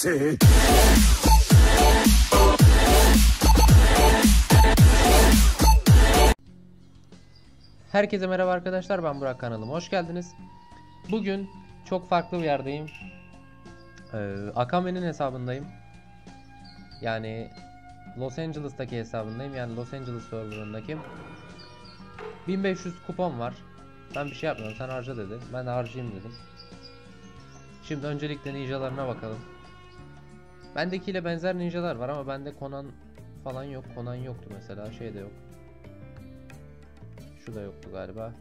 see. Herkese merhaba arkadaşlar ben Burak kanalıma hoş geldiniz. Bugün çok farklı bir yerdeyim. Ee, Akame'nin hesabındayım. Yani Los Angeles'taki hesabındayım. Yani Los Angeles serverındaki. 1500 kupon var. Ben bir şey yapmıyorum sen harca dedi. Ben de harcayayım dedim. Şimdi öncelikle ninjalarına bakalım. Bendekiyle benzer ninjalar var ama bende Conan falan yok. Conan yoktu mesela. Şey de yok. Şu da yoktu galiba.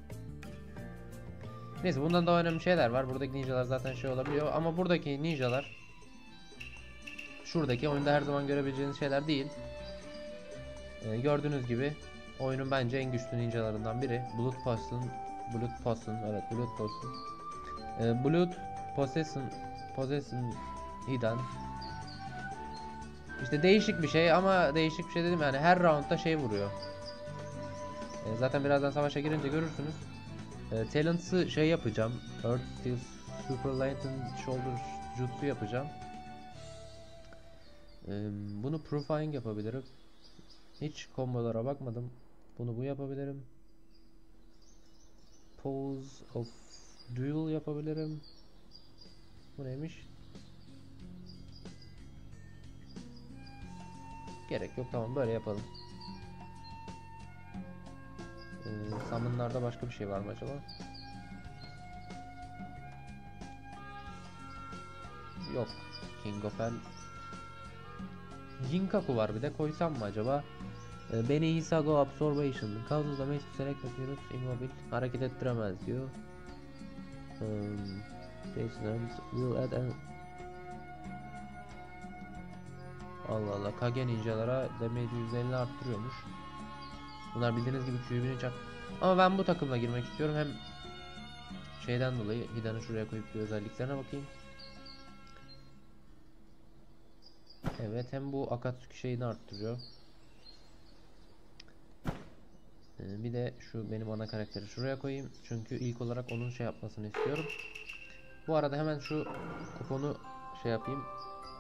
Neyse bundan daha önemli şeyler var. Buradaki ninjalar zaten şey olabiliyor ama buradaki ninjalar şuradaki oyunda her zaman görebileceğiniz şeyler değil. Ee, gördüğünüz gibi oyunun bence en güçlü ninjalarından biri. Blood Poison, Blood Poison, evet Blood Poison. Ee, Blood Possession, Possession Hidan. İşte değişik bir şey ama değişik bir şey dedim yani her roundda şey vuruyor. E, zaten birazdan savaşa girince görürsünüz. E, Talents'ı şey yapacağım. Earth Steel Super Lantern Shoulder Jutsu yapacağım. E, bunu Proofing yapabilirim. Hiç kombolara bakmadım. Bunu bu yapabilirim. Pose of Duel yapabilirim. Bu neymiş? Gerek yok tamam böyle yapalım. Ee, summonlarda başka bir şey var mı acaba? Yok. King of Hell. Jinkaku var bir de koysam mı acaba? Ee, Beni Hisago Absorption. Causes damage to selected units immobile. Hareket ettiremez diyor. Um, will add an Allah Allah Kage ninjalara damage %50 arttırıyormuş. Bunlar bildiğiniz gibi QB'ni çak. Ama ben bu takımla girmek istiyorum. Hem şeyden dolayı Hidan'ı şuraya koyup bir özelliklerine bakayım. Evet hem bu Akatsuki şeyini arttırıyor. Ee, bir de şu benim ana karakteri şuraya koyayım. Çünkü ilk olarak onun şey yapmasını istiyorum. Bu arada hemen şu kuponu şey yapayım.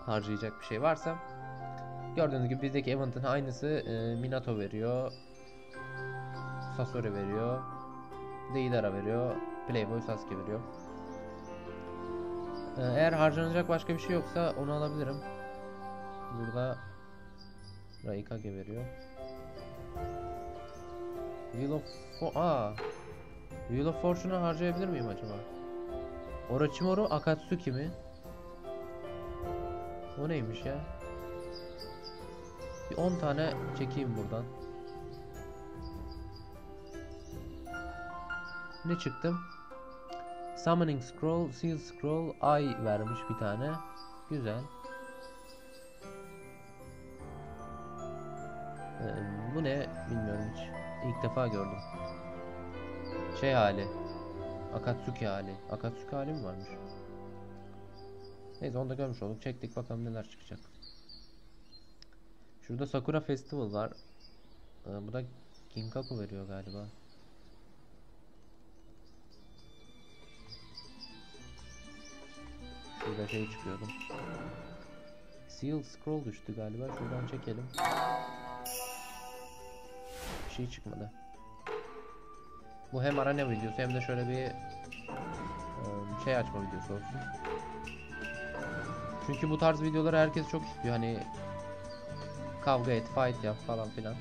Harcayacak bir şey varsa. Gördüğünüz gibi bizdeki event'ın aynısı e, Minato veriyor. Sasori veriyor. Deidara veriyor. Playboy Sasuke veriyor. Ee, eğer harcanacak başka bir şey yoksa onu alabilirim. Burada Raikage veriyor. Wheel of Aa. Wheel of Fortune'u harcayabilir miyim acaba? Orochimaru Akatsuki mi? O neymiş ya? Bir 10 tane çekeyim buradan. Ne çıktım? Summoning Scroll, Seal Scroll, Ay vermiş bir tane. Güzel. Ee, bu ne bilmiyorum hiç. İlk defa gördüm. Şey hali. Akatsuki hali. Akatsuki hali mi varmış? Neyse onu da görmüş olduk. Çektik bakalım neler çıkacak. Şurada Sakura Festival var. Ee, bu da Kinkaku veriyor galiba. Şurada şey çıkıyordu. Seal Scroll düştü galiba. Şuradan çekelim. Bir şey çıkmadı. Bu hem arena videosu hem de şöyle bir ıı, şey açma videosu olsun. Çünkü bu tarz videoları herkes çok istiyor. Hani kavga et, fight yap falan filan.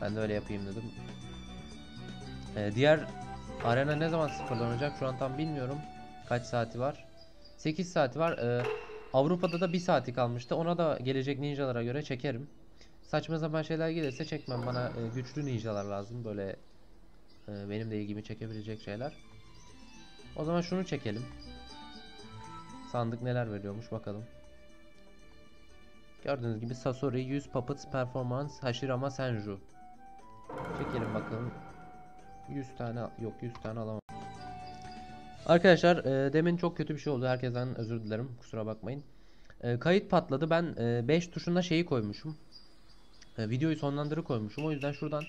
Ben de öyle yapayım dedim. Ee, diğer arena ne zaman sıfırlanacak şu an tam bilmiyorum. Kaç saati var? 8 saati var. Ee, Avrupa'da da 1 saati kalmıştı. Ona da gelecek ninjalara göre çekerim. Saçma sapan şeyler gelirse çekmem. Bana e, güçlü ninjalar lazım. Böyle e, benim de ilgimi çekebilecek şeyler. O zaman şunu çekelim. Sandık neler veriyormuş bakalım. Gördüğünüz gibi Sasori 100 Puppets Performance Hashirama Senju. Çekelim bakalım. 100 tane yok 100 tane alamam. Arkadaşlar e, demin çok kötü bir şey oldu. Herkesten özür dilerim. Kusura bakmayın. E, kayıt patladı. Ben 5 e, tuşuna şeyi koymuşum. E, videoyu sonlandırı koymuşum. O yüzden şuradan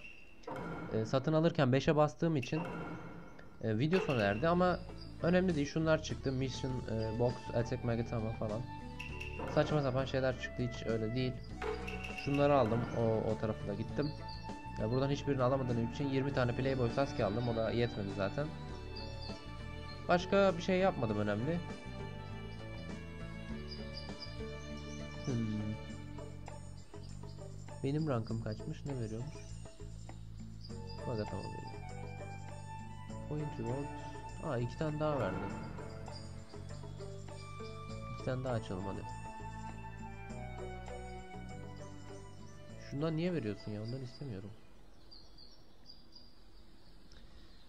e, satın alırken 5'e bastığım için e, video sona erdi ama önemli değil. Şunlar çıktı. Mission e, Box Attack Magatama falan. Saçma sapan şeyler çıktı hiç öyle değil. Şunları aldım o, o tarafa da gittim. Ya buradan hiçbirini alamadığım için 20 tane Playboy Sasuke aldım o da yetmedi zaten. Başka bir şey yapmadım önemli. Hmm. Benim rankım kaçmış ne veriyormuş? Magatama veriyor. Point reward. Aa iki tane daha verdi. İki tane daha açalım hadi. Şundan niye veriyorsun ya? Ondan istemiyorum.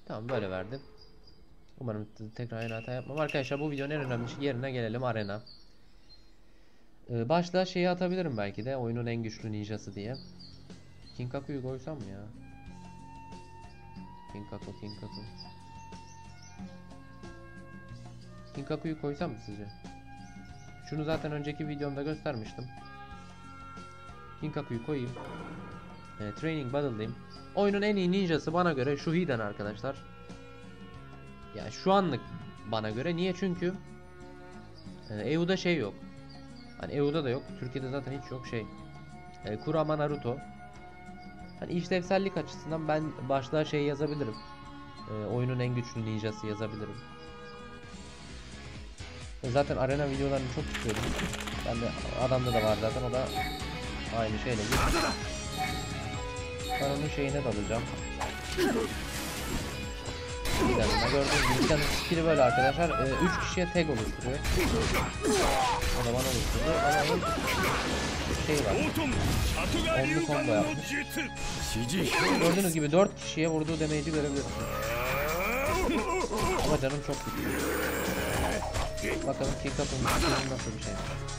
Tamam böyle verdim. Umarım tekrar aynı hata yapmam. Arkadaşlar bu videonun en önemli şey- yerine gelelim arena. Ee, başta şeyi atabilirim belki de oyunun en güçlü ninjası diye. Kinkaku'yu koysam mı ya? Kinkaku, Kinkaku. Kinkaku'yu koysam mı sizce? Şunu zaten önceki videomda göstermiştim. Kinkaku'yu koyayım. E, training Battle'dayım. Oyunun en iyi ninjası bana göre Shuhiden arkadaşlar. Ya şu anlık bana göre. Niye? Çünkü e, EU'da şey yok. Hani EU'da da yok. Türkiye'de zaten hiç yok şey. E, Kurama Naruto. Hani işlevsellik açısından ben başlığa şey yazabilirim. E, oyunun en güçlü ninjası yazabilirim. E, zaten arena videolarını çok istiyorum. Ben de adamda da var zaten o da Aynı şeyle git. Paranın şeyine dalacağım. Giderine gördüğünüz gibi canın skill'i böyle arkadaşlar. 3 ee, kişiye tag oluşturuyor. O da bana oluşturdu. Ama onun şey var. Onlu combo yapmış. Gördüğünüz gibi 4 kişiye vurduğu damage'i görebilirsiniz. Ama canım çok güçlü. またの計画も進みますみたいな。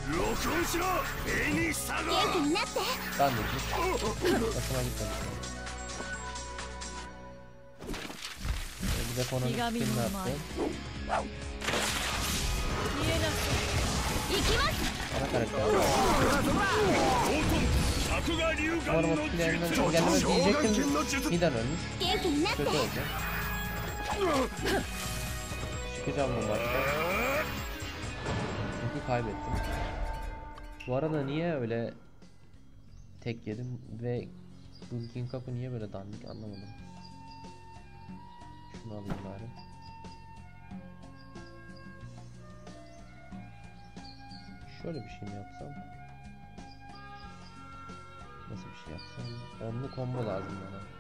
録音しろ絵に下が元気になってガンでね集まりたんですねでこの一点になって見えなく行きます穴から来た俺も好きなやりなんだけど、リ見たのに元気になってちょっとねしくちゃんも待って Çünkü kaybettim. Bu arada niye öyle tek yedim ve bu Kinkaku niye böyle dandik anlamadım. Şunu alayım bari. Şöyle bir şey mi yapsam? Nasıl bir şey yapsam? Onlu combo lazım bana.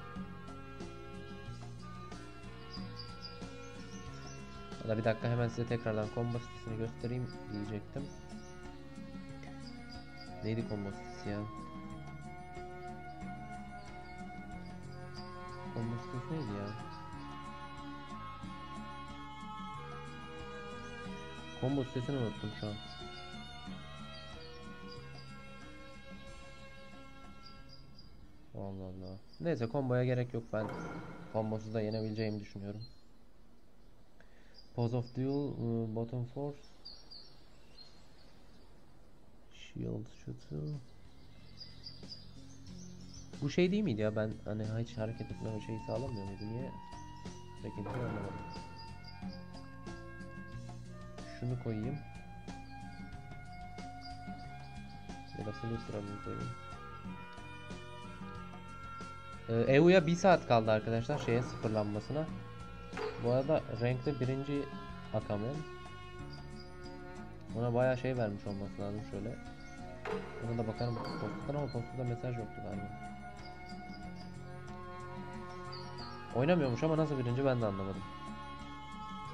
Valla bir dakika hemen size tekrardan combo sitesini göstereyim diyecektim. Neydi combo sitesi ya? Combo sitesi neydi ya? Combo sitesini unuttum şu an. Allah Allah. Neyse komboya gerek yok ben kombosuz da yenebileceğimi düşünüyorum. Pose of Duel, ıı, Bottom Force Shield şutu Bu şey değil miydi ya? Ben hani hiç hareket etmeme şeyi sağlamıyor muydu? Niye hareket ediyor anlamadım. Şunu koyayım. Ya da Flu sıramını koyayım ee, EU'ya 1 saat kaldı arkadaşlar şeye sıfırlanmasına bu arada renkli birinci Akamen. Ona bayağı şey vermiş olması lazım şöyle. Ona da bakarım postadan ama postada mesaj yoktu galiba. Oynamıyormuş ama nasıl birinci ben de anlamadım.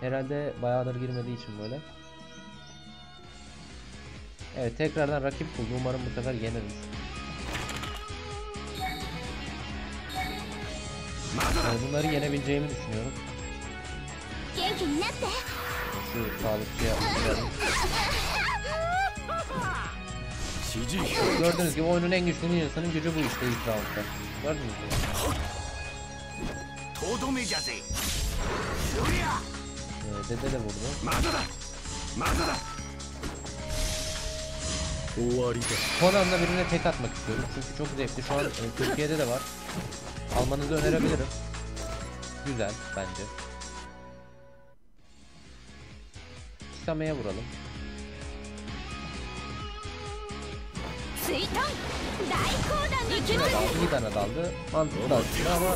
Herhalde bayağıdır girmediği için böyle. Evet tekrardan rakip buldu. Umarım bu sefer yeneriz. Yani bunları yenebileceğimi düşünüyorum. 元気になって Şu sağlıkçıya yapacağım. 指示 Gördüğünüz gibi oyunun en güçlü ninjasının gücü bu işte ilk roundda. Gördünüz mü? とどめじゃぜそりゃ Ee, dede de vurdu. まだだまだだ終わりだ Konan'la birine tek atmak istiyorum çünkü çok zevkli. Şu an e, Türkiye'de de var. Almanızı önerebilirim. Güzel bence. fixlemeye vuralım. İyi dana daldı. Mantıklı aslında ama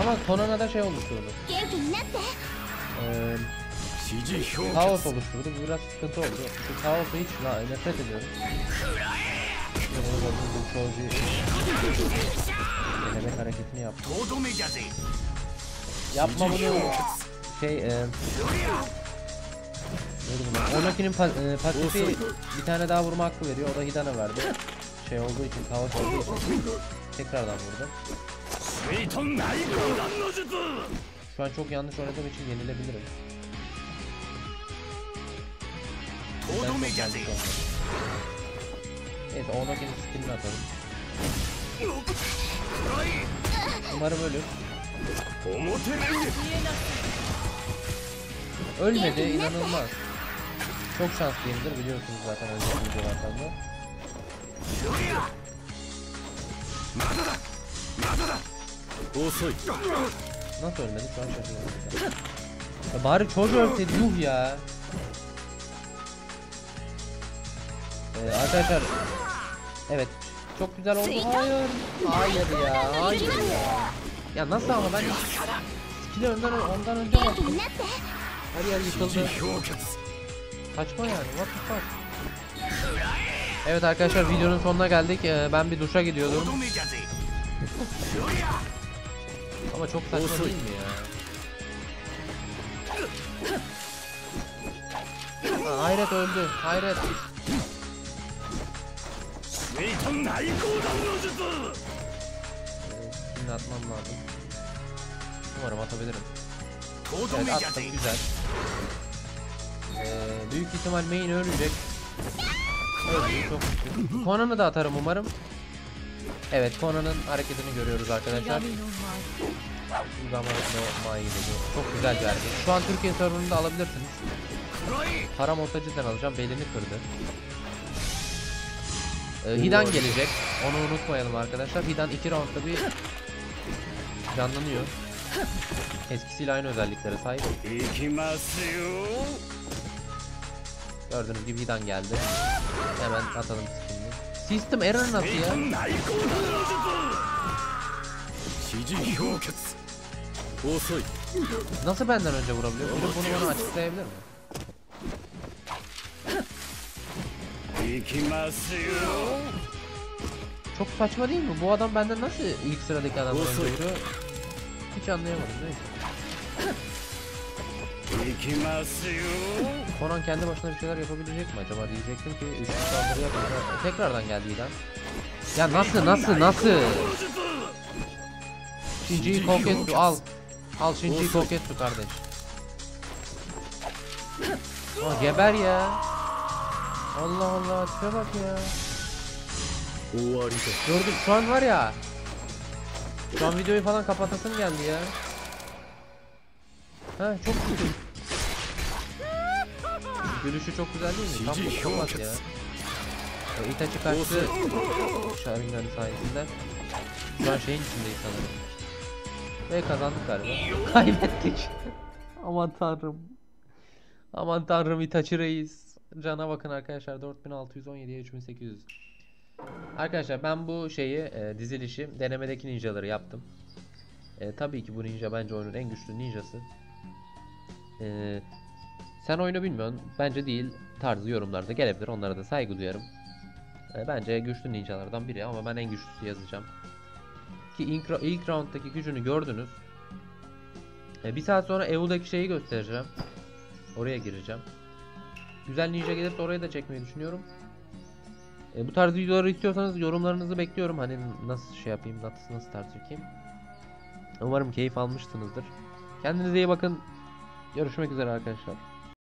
ama Konan'a da şey oluşturdu. Ee, kaos oluşturdu. Bu biraz sıkıntı oldu. Bu kaosu hiç la, nefret ediyorum. Bu çocuğu elemek hareketini yaptı. Yapma bunu. Şey e, Vurdu bunu. E, bir tane daha vurma hakkı veriyor. O da Hidan'a verdi. Şey olduğu için, kaos olduğu için tekrardan vurdu. Şu an çok yanlış oynadığım için yenilebilirim. Neyse Onakin'in skillini atalım. Umarım ölür. Ölmedi inanılmaz. Çok şanslıyımdır biliyorsunuz zaten önceki videolardan da. Nasıl ölmedi? Şu an şaşırdım. Ya bari çocuğu ölseydi yuh ya. Ee, arkadaşlar Evet. Çok güzel oldu. Hayır. Hayır ya hayır ya. Ya nasıl ama ben Skill'i önden ondan önce bastım Her yer yıkıldı. Saçma yani what the fuck. Evet arkadaşlar videonun sonuna geldik. Ee, ben bir duşa gidiyordum. Ama çok saçma değil mi ya? Aa, hayret öldü. Hayret. Şimdi atmam lazım. Umarım atabilirim. Evet attım güzel. Ee, büyük ihtimal main ölecek. Öldü çok şükür. Conan'ı da atarım umarım. Evet Conan'ın hareketini görüyoruz arkadaşlar. Uygulamada main dedi. Çok güzel bir hareket. Şu an Türkiye serverını da alabilirsiniz. 暗い Param olsa cidden alacağım. Belini kırdı. Ee, Hidan gelecek. Onu unutmayalım arkadaşlar. Hidan 2 roundda bir canlanıyor. Eskisiyle aynı özelliklere sahip. Gördüğünüz gibi hidan geldi. Hemen atalım skinini. System error nasıl ya? Nasıl benden önce vurabiliyor? Biri bunu bana açıklayabilir mi? Çok saçma değil mi? Bu adam benden nasıl ilk sıradaki adamdan önce vuruyor? Hiç anlayamadım değil mi? Konan kendi başına bir şeyler yapabilecek mi acaba diyecektim ki üçlü saldırı yapacak. Tekrardan geldi İlhan. Ya nasıl nasıl nasıl? Shinji'yi Koketsu al. Al Shinji'yi Koketsu kardeş. Aa, geber ya. Allah Allah tipe bak ya. Gördük şu an var ya. Şu an videoyu falan kapatasım geldi ya. Ha çok kötü. Gülüşü çok güzel değil mi? Tam psikopat ya. E, Itachi kaçtı. Sharingan sayesinde. Şu an şeyin içindeyiz sanırım. Ve kazandık galiba. Kaybettik. Aman tanrım. Aman tanrım Itachi reis. Cana bakın arkadaşlar 4617'ye 3800. Arkadaşlar ben bu şeyi e, dizilişi denemedeki ninjaları yaptım. E, tabii ki bu ninja bence oyunun en güçlü ninjası. E, sen oyunu bilmiyorsun. Bence değil. Tarzı yorumlarda gelebilir. Onlara da saygı duyarım. E, bence güçlü ninjalardan biri ama ben en güçlüsü yazacağım. Ki ilk, ilk rounddaki gücünü gördünüz. E, bir saat sonra EU'daki şeyi göstereceğim. Oraya gireceğim. Güzel ninja gelirse oraya da çekmeyi düşünüyorum. E, bu tarz videoları istiyorsanız yorumlarınızı bekliyorum. Hani nasıl şey yapayım, nasıl nasıl tarz çekeyim. Umarım keyif almışsınızdır. Kendinize iyi bakın. Görüşmek üzere arkadaşlar.